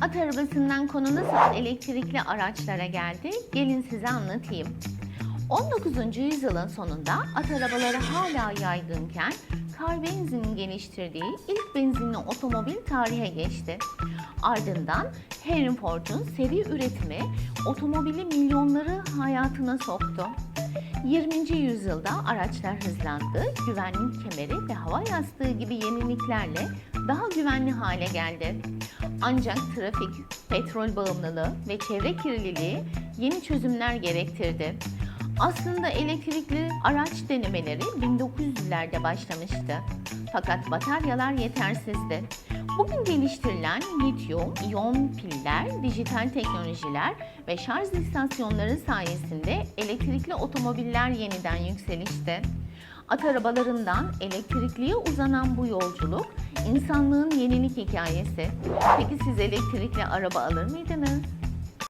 At arabasından konu nasıl elektrikli araçlara geldi? Gelin size anlatayım. 19. yüzyılın sonunda at arabaları hala yaygınken kar benzinin geliştirdiği ilk benzinli otomobil tarihe geçti. Ardından Henry Ford'un seri üretimi otomobili milyonları hayatına soktu. 20. yüzyılda araçlar hızlandı, güvenlik kemeri ve hava yastığı gibi yeniliklerle daha güvenli hale geldi. Ancak trafik, petrol bağımlılığı ve çevre kirliliği yeni çözümler gerektirdi. Aslında elektrikli araç denemeleri 1900'lerde başlamıştı. Fakat bataryalar yetersizdi. Bugün geliştirilen lityum, iyon piller, dijital teknolojiler ve şarj istasyonları sayesinde elektrikli otomobiller yeniden yükselişte. At arabalarından elektrikliye uzanan bu yolculuk insanlığın yenilik hikayesi. Peki siz elektrikli araba alır mıydınız?